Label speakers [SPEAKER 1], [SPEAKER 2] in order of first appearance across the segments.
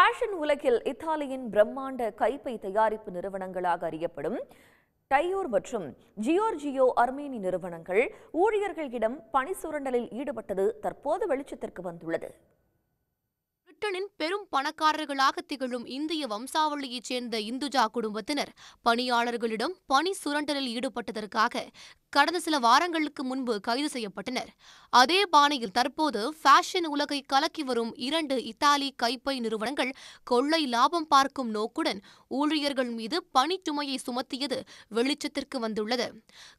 [SPEAKER 1] Fashion உலகில் இத்தாலியின் பிரம்மாண்ட கைப்பை தயாரிப்பு நிறுவனங்களாக அறியப்படும் டையோர் மற்றும் ஜியோர்ஜியோ அர்மேனி நிறுவனங்கள் ஊழியர்களிடம் பணி சுரண்டலில் ஈடுபட்டது தற்போது வெளிச்சத்திற்கு வந்துள்ளது.
[SPEAKER 2] பிரிட்டனின் பெரும் பணக்காரர்களாக திகழும் இந்திய வம்சாவளியைச் சேர்ந்த இந்துஜா குடும்பத்தினர் பணியாளர்களிடம் பணி சுரண்டலில் ஈடுபட்டதற்காக கடந்த சில வாரங்களுக்கு முன்பு கைது செய்யப்பட்டனர். அதே பாணியில் தற்போது ஃபேஷன் உலகை கலக்கி வரும் இரண்டு இத்தாலி கைப்பை நிறுவனங்கள் கொள்ளை லாபம் பார்க்கும் நோக்குடன் ஊழியர்கள் மீது பணிச்சுமையை சுமத்தியது வெளிச்சத்திற்கு வந்துள்ளது.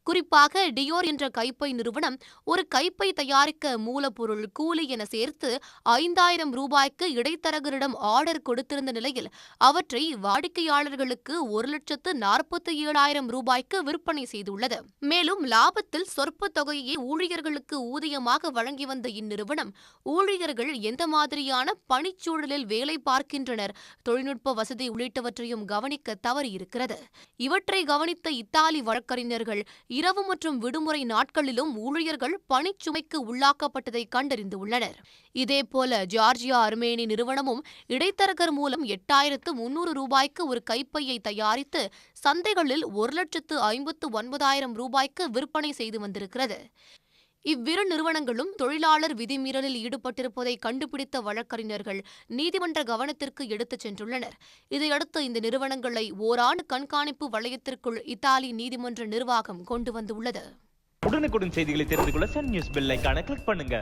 [SPEAKER 2] குறிப்பாக டியோர் என்ற கைப்பை நிறுவனம் ஒரு கைப்பை தயாரிக்க மூலப்பொருள் கூலி என சேர்த்து ஐந்தாயிரம் ரூபாய்க்கு இடைத்தரகரிடம் ஆர்டர் கொடுத்திருந்த நிலையில் அவற்றை வாடிக்கையாளர்களுக்கு ஒரு லட்சத்து நாற்பத்தி ஏழாயிரம் ரூபாய்க்கு விற்பனை செய்துள்ளது. மேலும் லாபத்தில் சொற்ப தொகையை ஊழியர்களுக்கு ஊதியமாக வழங்கி வந்த இந்நிறுவனம் ஊழியர்கள் எந்த மாதிரியான பணிச்சூழலில் வேலை பார்க்கின்றனர் தொழில்நுட்ப வசதி உள்ளிட்டவற்றையும் கவனிக்க தவறியிருக்கிறது. இவற்றை கவனித்த இத்தாலி வழக்கறிஞர்கள் இரவு மற்றும் விடுமுறை நாட்களிலும் ஊழியர்கள் பணிச்சுமைக்கு உள்ளாக்கப்பட்டதை கண்டறிந்துள்ளனர். இதேபோல ஜார்ஜியா அர்மேனி நிறுவனமும் இடைத்தரகர் மூலம் எட்டாயிரத்து முன்னூறு ரூபாய்க்கு ஒரு கைப்பையை தயாரித்து சந்தைகளில் ஒரு லட்சத்து ஐம்பத்து ஒன்பதாயிரம் ரூபாய்க்கு விற்பனை செய்து வந்திருக்கிறது. இவ்விரு நிறுவனங்களும் தொழிலாளர் விதிமீறலில் ஈடுபட்டிருப்பதை கண்டுபிடித்த வழக்கறிஞர்கள் நீதிமன்ற கவனத்திற்கு எடுத்துச் சென்றுள்ளனர். இதையடுத்து இந்த நிறுவனங்களை ஓராண்டு கண்காணிப்பு வளையத்திற்குள் இத்தாலி நீதிமன்ற நிர்வாகம் கொண்டு வந்துள்ளது.
[SPEAKER 3] உடனுக்குடன் செய்திகளை தெரிந்து கொள்ள சன் நியூஸ் பெல்லைக்கான கிளிக் பண்ணுங்க.